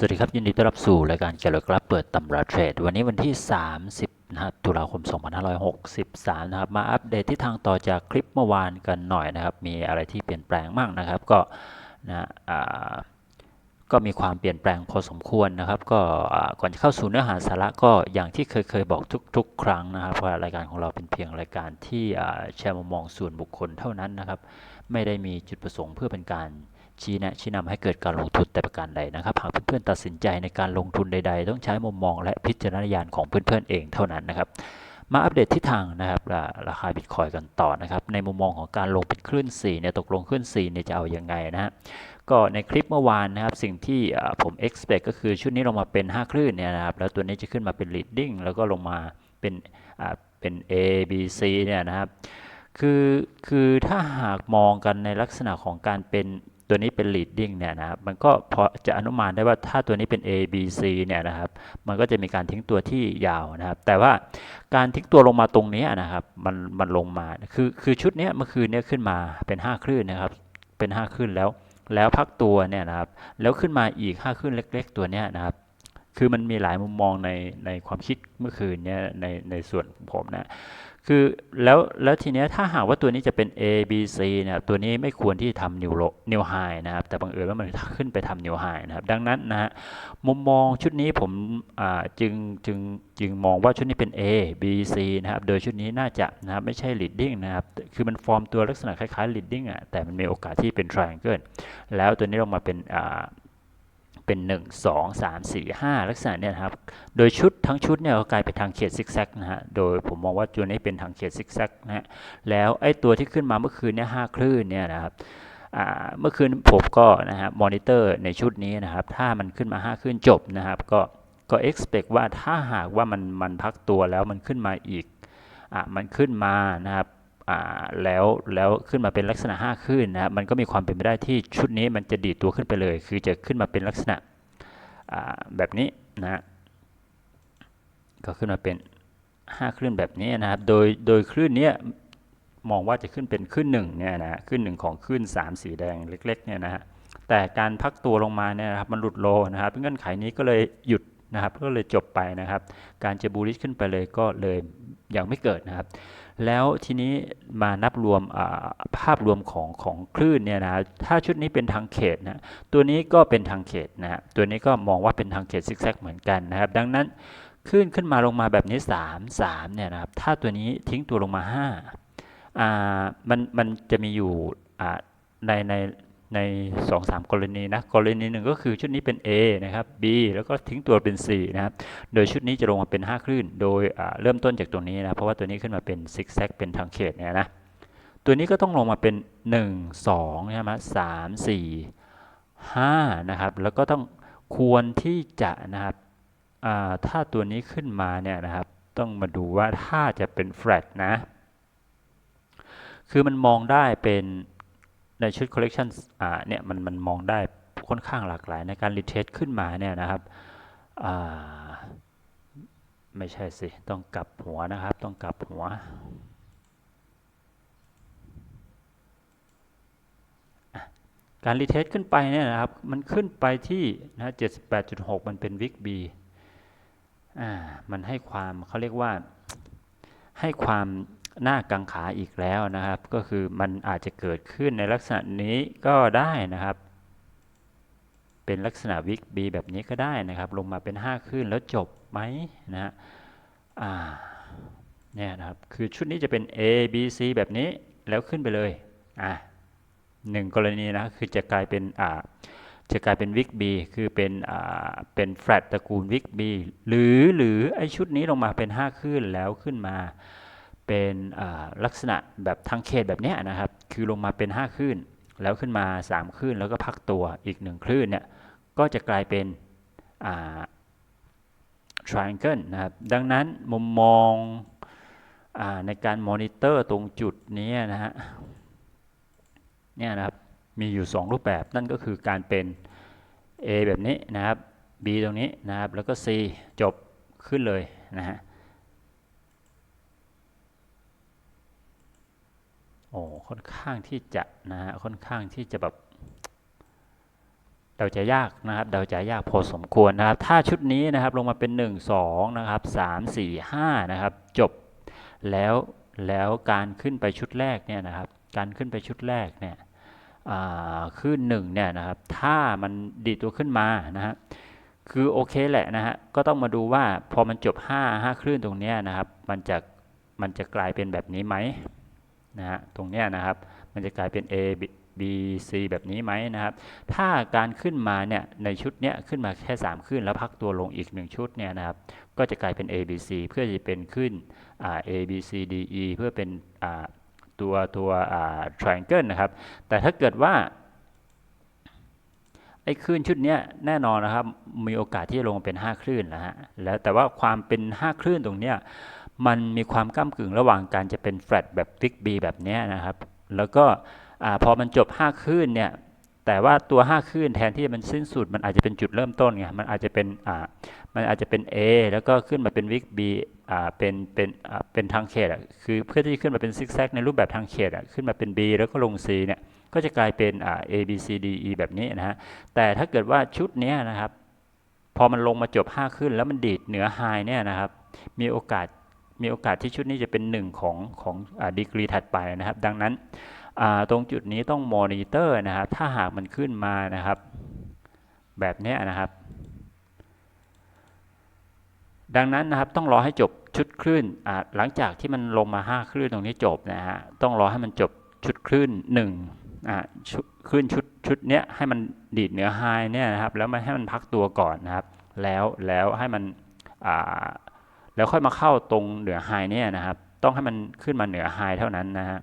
สวัสดีครับยินดีต้อนรับสู่รายการเกี่ยวกับกราฟเปิดตำราเทรด วันนี้วันที่ 30นะครับตุลาคม 2563 นะครับ มาอัปเดตที่ทางต่อจากคลิปเมื่อวานกันหน่อยนะครับ มีอะไรที่เปลี่ยนแปลงบ้างนะครับ ก็นะอ่าก็มีความเปลี่ยนแปลงพอสมควรนะครับ ก็อ่าก่อนจะเข้าสู่เนื้อหาสาระก็อย่างที่เคยเคยบอกทุก ๆ ครั้งนะครับว่ารายการของเราเป็นเพียงรายการที่อ่าแชร์มุมมองส่วนบุคคลเท่านั้นนะครับ ไม่ได้มีจุดประสงค์เพื่อเป็นการ ชี้แนะชี้นำให้เกิดการลงทุนแต่ประการใดนะครับ หากเพื่อนๆตัดสินใจในการลงทุนใด ๆ ต้องใช้มุมมองและพิจารณญาณของเพื่อนๆเองเท่านั้นนะครับ มาอัปเดตทิศทางนะครับราราคาบิตคอยกันต่อนะครับ ในมุมมองของการลงเป็นคลื่น4เนี่ยตกลงคลื่น4เนี่ยจะเอาอยังไงนะฮะก็ในคลิปเมื่อวานนะครับสิ่งที่ผม expect ก็คือชุดนี้ลงมาเป็น 5 คลื่นเนี่ยนะครับแล้วตัวนี้จะขึ้นมาเป็น leading แล้วก็ลงมาเป็นเป็น A B C เนี่ยนะครับคือคือถ้าหากมองกันในลักษณะของการเป็น ตัวนี้เป็น leading เนี่ยนะครับมันก็พอจะอนุมานได้ว่าถ้าตัวนี้เป็น A B C เนี่ยนะครับมันก็จะมีการทิ้งตัวที่ยาวนะครับ แต่ว่าการทิ้งตัวลงมาตรงนี้นะครับมันมันลงมาคือคือชุดนี้เมื่อคืนเนี้ยขึ้นมาเป็น 5 คลื่นนะครับเป็น 5 คลื่นแล้วแล้วพักตัวเนี่ยนะครับแล้วขึ้นมาอีก 5 คลื่นเล็ก ๆ ตัวเนี้ยนะครับ คือมันมีหลายมุมมองในในความคิดเมื่อคืนเนี่ยในในส่วนของผมนะคือแล้วแล้วทีเนี้ยถ้าหากว่าตัวนี้จะเป็น A B C เนี่ยตัวนี้ไม่ควรที่จะทำนิวโลนิวไฮนะครับแต่บังเอิญว่ามันขึ้นไปทำนิวไฮนะครับดังนั้นนะฮะมุมมองชุดนี้ผมจึงจึงจึงมองว่าชุดนี้เป็น A B C นะครับโดยชุดนี้น่าจะนะครับไม่ใช่ leading นะครับคือมันฟอร์มตัวลักษณะคล้ายๆ leading อะแต่มันมีโอกาสที่เป็น triangle แล้วตัวนี้ลงมาเป็น เป็น 1 2 3 4 5 ลักษณะเนี่ยครับ โดยชุดทั้งชุดเนี่ยก็กลายเป็นทางเขตซิกแซกนะฮะ โดยผมมองว่าตัวนี้เป็นทางเขตซิกแซกนะฮะ แล้วไอ้ตัวที่ขึ้นมาเมื่อคืนเนี่ยห้าคลื่นเนี่ยนะครับเมื่อคืนผมก็นะฮะมอนิเตอร์ในชุดนี้นะครับ ถ้ามันขึ้นมา5คลื่นจบนะครับ ก็ก็ expect ว่าถ้าหากว่ามันมันพักตัวแล้วมันขึ้นมาอีกอะมันขึ้นมานะครับ แล้วแล้วขึ้นมาเป็นลักษณะ5คลื่นนะครับมันก็มีความเป็นไปได้ที่ชุดนี้มันจะดีดตัวขึ้นไปเลย คือจะขึ้นมาเป็นลักษณะแบบนี้นะก็ขึ้นมาเป็น 5 คลื่นแบบนี้นะครับ โดยโดยคลื่นเนี้ยมองว่าจะขึ้นเป็นคลื่นหนึ่งเนี่ยนะฮะคลื่นหนึ่งของคลื่น3 สีแดงเล็กๆเนี่ยนะฮะแต่การพักตัวลงมาเนี่ยนะครับมันหลุดโลนะครับเงื่อนไขนี้ก็เลยหยุดนะครับก็เลยจบไปนะครับ การจะบูลิชขึ้นไปเลยก็เลยยังไม่เกิดนะครับ แล้วทีนี้มานับรวมภาพรวมของของคลื่นเนี่ยนะถ้าชุดนี้เป็นทางเขตนะตัวนี้ก็เป็นทางเขตนะตัวนี้ก็มองว่าเป็นทางเขตซิกแซกเหมือนกันนะครับ ดังนั้นคลื่นขึ้นมาลงมาแบบนี้ 3 3เนี่ยนะครับถ้าตัวนี้ทิ้งตัวลงมา5อ่ามันมันจะมีอยู่ในใน ในสองสามกรณีนะกรณีหนึ่งก็คือชุดนี้เป็น A นะครับ B แล้วก็ทิ้งตัวเป็น C นะครับ โดยชุดนี้จะลงมาเป็น 5 คลื่น โดยเริ่มต้นจากตรงนี้นะ เพราะว่าตัวนี้ขึ้นมาเป็นซิกแซกเป็นทางเขตเนี่ยนะ ตัวนี้ก็ต้องลงมาเป็น 1 2ใช่ไหมสามสี่ห้านะครับ แล้วก็ต้องควรที่จะนะครับถ้าตัวนี้ขึ้นมาเนี่ยนะครับ ต้องมาดูว่าถ้าจะเป็น flat นะ คือมันมองได้เป็น ในชุด collection อ่าเนี่ยมันมันมองได้ค่อนข้างหลากหลายในการ retest ขึ้นมาเนี่ยนะครับอ่าไม่ใช่สิ ต้องกลับหัวนะครับ ต้องกลับหัว การรีเทสขึ้นไปเนี่ยนะครับ มันขึ้นไปที่นะ78.6 มันเป็นวิกบีอ่า มันให้ความเขาเรียกว่าให้ความ หน้ากังขาอีกแล้วนะครับ ก็คือมันอาจจะเกิดขึ้นในลักษณะนี้ก็ได้นะครับ เป็นลักษณะวิกบีแบบนี้ก็ได้นะครับ ลงมาเป็น 5 ขึ้นแล้วจบไหมนะฮะเนี่ยนะครับ คือชุดนี้จะเป็น A B C แบบนี้แล้วขึ้นไปเลยอ่าหนึ่งกรณีนะคือจะกลายเป็นอ่าจะกลายเป็นวิกบีคือเป็นอ่าเป็นแฟลตตระกูลวิกบีหรือหรือไอชุดนี้ลงมาเป็น5คลื่นแล้วขึ้นมา เป็นลักษณะแบบทางเขตแบบนี้นะครับ คือลงมาเป็น 5 คลื่น แล้วขึ้นมา 3 คลื่น แล้วก็พักตัวอีก 1 คลื่นเนี่ย ก็จะกลายเป็น triangle นะครับ ดังนั้นมุมมองอในการมอนิเตอร์ตรงจุดนี้นะฮะ เนี่ยนะครับ มีอยู่ 2 รูปแบบ นั่นก็คือการเป็น A แบบนี้นะครับ B ตรงนี้นะครับ แล้วก็ C จบขึ้นเลยนะฮะ โอ้ค่อนข้างที่จะนะฮะค่อนข้างที่จะแบบเดาใจยากนะครับเดาใจยากพอสมควรนะครับ ถ้าชุดนี้นะครับลงมาเป็น 1 2นะครับ3 4 5นะครับ จบแล้วแล้วการขึ้นไปชุดแรกเนี่ยนะครับ การขึ้นไปชุดแรกเนี่ยขึ้นหนึ่งเนี่ยนะครับ ถ้ามันดีตัวขึ้นมานะฮะคือโอเคแหละนะฮะก็ต้องมาดูว่าพอมันจบ 5 5คลื่นตรงนี้นะครับ มันจะมันจะกลายเป็นแบบนี้ไหม นะฮะตรงเนี้ยนะครับ มันจะกลายเป็น A B C แบบนี้ไหมนะครับ ถ้าการขึ้นมาเนี่ยในชุดเนี้ยขึ้นมาแค่ 3 ขึ้น แล้วพักตัวลงอีก 1 ชุดเนี่ยนะครับ ก็จะกลายเป็น A B C เพื่อจะเป็นขึ้นอ่า A B C D E เพื่อเป็นอ่าตัวตัวอ่า triangle นะครับ แต่ถ้าเกิดว่าไอ้คลื่นชุดเนี้ยแน่นอนนะครับมีโอกาสที่จะลงเป็น 5 คลื่นนะฮะแล้วแต่ว่าความเป็น 5 คลื่นตรงเนี้ย มันมีความก้ากึ่งระหว่างการจะเป็น flat แบบ fix B แบบนี้นะครับ แล้วก็พอมันจบ 5คลื่นเนี่ยแต่ว่าตัว 5คลื่นแทนที่มันสิ้นสุด มันอาจจะเป็นจุดเริ่มต้นไงมันอาจจะเป็นมันอาจจะเป็น A แล้วก็ขึ้นมาเป็นวิก B อ่าเป็นเป็นเป็นทางเขตอะคือเพื่อที่ขึ้นมาเป็นซิกแซกในรูปแบบทางเขตอะขึ้นมาเป็น B แล้วก็ลง C เนี่ยก็จะกลายเป็น A B C D E แบบนี้นะฮะแต่ถ้าเกิดว่าชุดเนี้ยนะครับ พอมันลงมาจบ 5 ขึ้น แล้วมันดีดเหนือไฮเนี่ยนะครับ มีโอกาส มีโอกาสที่ชุดนี้จะเป็นหนึ่งของของดีกรีถัดไปนะครับ ดังนั้นตรงจุดนี้ต้องมอนิเตอร์นะครับ ถ้าหากมันขึ้นมานะครับ แบบนี้นะครับ ดังนั้นนะครับต้องรอให้จบชุดคลื่นหลังจากที่มันลงมา 5 คลื่นตรงนี้จบนะฮะต้องรอให้มันจบชุดคลื่น1อ่าชุดคลื่นชุดชุดเนี้ยให้มันดีดเหนือไฮเนี่ยนะครับ แล้วมันให้มันพักตัวก่อนนะครับ แล้วแล้วให้มันอ่า แล้วค่อยมาเข้าตรงเหนือไฮเนี่ยนะครับ ต้องให้มันขึ้นมาเหนือไฮเท่านั้นนะฮะ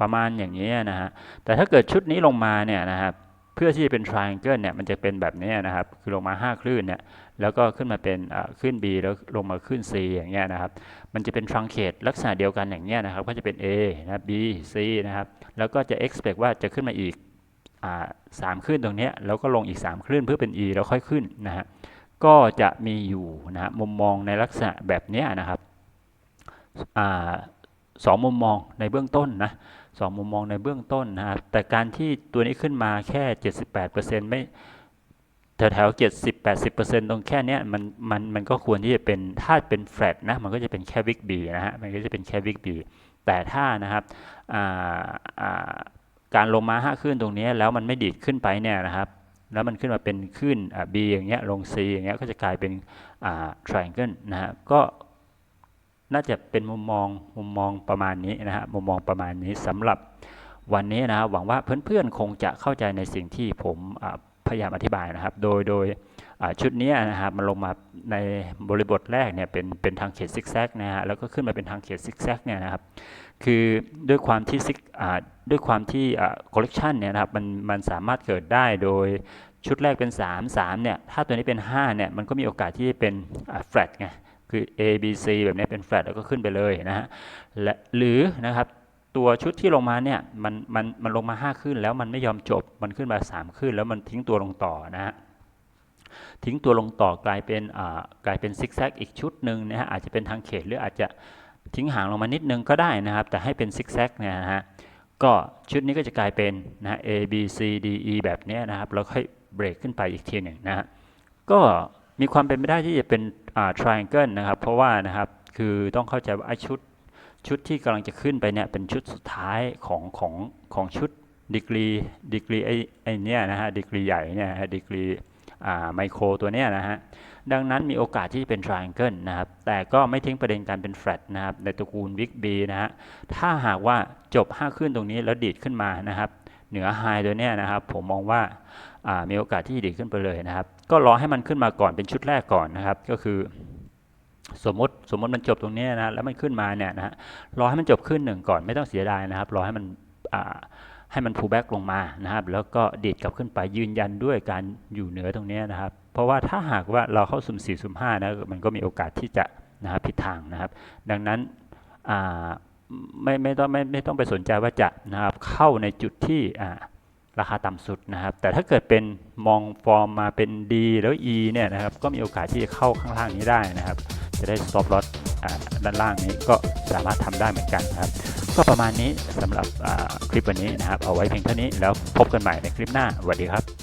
ประมาณอย่างนี้นะฮะแต่ถ้าเกิดชุดนี้ลงมาเนี่ยนะครับเพื่อที่จะเป็น triangle เนี่ยมันจะเป็นแบบนี้นะครับ คือลงมา 5 คลื่นเนี่ยแล้วก็ขึ้นมาเป็นขึ้น B แล้วลงมาขึ้น C อย่างเงี้ยนะครับ มันจะเป็น truncate ลักษณะเดียวกันอย่างเงี้ยนะครับ ก็จะเป็น A นะ B C นะครับ แล้วก็จะ expect ว่าจะขึ้นมาอีก สามคลื่นตรงนี้แล้วก็ลงอีก 3 คลื่นเพื่อเป็น E แล้วค่อยขึ้นนะฮะก็จะมีอยู่นะฮะมุมมองในลักษณะแบบนี้นะครับสองมุมมองในเบื้องต้นนะสองมุมมองในเบื้องต้นนะครับแต่การที่ตัวนี้ขึ้นมาแค่ 78%ไม่แถวแถวเจ็ดสิบแปดสิบเปอร์เซ็นต์ตรงแค่นี้มันมันมันก็ควรที่จะเป็นถ้าเป็นแฟลตนะมันก็จะเป็นแค่วิกบีนะฮะมันก็จะเป็นแค่วิกบีแต่ถ้านะครับ การลงมาห้าขึ้นตรงนี้แล้วมันไม่ดีดขึ้นไปเนี่ยนะครับ แล้วมันขึ้นมาเป็นขึ้น B อย่างเงี้ยลง C อย่างเงี้ยก็จะกลายเป็น triangle นะฮะก็น่าจะเป็นมุมมองมุมมองประมาณนี้นะฮะมุมมองประมาณนี้สำหรับวันนี้นะหวังว่าเพื่อนๆคงจะเข้าใจในสิ่งที่ผมพยายามอธิบายนะครับ โดยโดยชุดนี้นะครับมันลงมาในบริบทแรกเนี่ยเป็นเป็นทางเขตซิกแซกนะฮะแล้วก็ขึ้นมาเป็นทางเขตซิกแซกเนี่ยนะครับคือด้วยความที่ซิก ด้วยความที่คอลเลกชันเนี่ยนะครับมันมันสามารถเกิดได้โดยชุดแรกเป็น 3 3เนี่ยถ้าตัวนี้เป็น 5เนี่ยมันก็มีโอกาสที่จะเป็นแฟลตไงคือ A B C แบบนี้เป็นแฟลตแล้วก็ขึ้นไปเลยนะฮะและหรือนะครับตัวชุดที่ลงมาเนี่ยมันมันมันลงมา 5 ขึ้นแล้วมันไม่ยอมจบมันขึ้นมา 3 ขึ้น แล้วมันทิ้งตัวลงต่อนะฮะทิ้งตัวลงต่อกลายเป็นอ่ากลายเป็นซิกแซกอีกชุดหนึ่งนะฮะอาจจะเป็นทางเขตหรืออาจจะทิ้งห่างลงมานิดนึงก็ได้นะครับ แต่ให้เป็นซิกแซกเนี่ยนะฮะ ก็ชุดนี้ก็จะกลายเป็นนะ A B C D E แบบนี้นะครับแล้วค่อยเบรกขึ้นไปอีกทีหนึ่งนะฮะก็มีความเป็นไปได้ที่จะเป็นอ่า triangle นะครับ เพราะว่านะครับคือต้องเข้าใจว่าไอชุดชุดที่กำลังจะขึ้นไปเนี่ยเป็นชุดสุดท้ายของของของชุดดีกรีดีกรีไอไอเนี่ยนะฮะดีกรีใหญ่เนี่ยดีกรีอ่าไมโครตัวเนี้ยนะฮะ ดังนั้นมีโอกาสที่จะเป็น triangle นะครับ แต่ก็ไม่ทิ้งประเด็นการเป็น flat นะครับ ในตระกูลวิกบีนะฮะ ถ้าหากว่าจบ 5 ขึ้นตรงนี้แล้วดีดขึ้นมานะครับ เหนือไฮตัวเนี้ยนะครับ ผมมองว่ามีโอกาสที่ดีขึ้นไปเลยนะครับ ก็รอให้มันขึ้นมาก่อนเป็นชุดแรกก่อนนะครับ ก็คือสมมติสมมติมันจบตรงนี้นะแล้วมันขึ้นมาเนี่ยนะฮะรอให้มันจบขึ้นหนึ่งก่อนไม่ต้องเสียดายนะครับ รอให้มันให้มัน pull back ลงมานะครับ แล้วก็ดีดกลับขึ้นไปยืนยันด้วยการอยู่เหนือตรงนี้นะครับ เพราะว่าถ้าหากว่าเราเข้าสุ่มสี่สุ่มห้านะมันก็มีโอกาสที่จะนะครับผิดทางนะครับ ดังนั้นไม่ไม่ต้องไม่ไม่ต้องไปสนใจว่าจะนะครับเข้าในจุดที่ราคาต่ำสุดนะครับ แต่ถ้าเกิดเป็นมองฟอร์มมาเป็น D แล้ว E เนี่ยนะครับก็มีโอกาสที่จะเข้าข้างล่างนี้ได้นะครับ จะได้ stop loss ด้านล่างนี้ก็สามารถทำได้เหมือนกันนะครับ ก็ประมาณนี้สำหรับคลิปวันนี้นะครับ เอาไว้เพียงเท่านี้แล้วพบกันใหม่ในคลิปหน้าสวัสดีครับ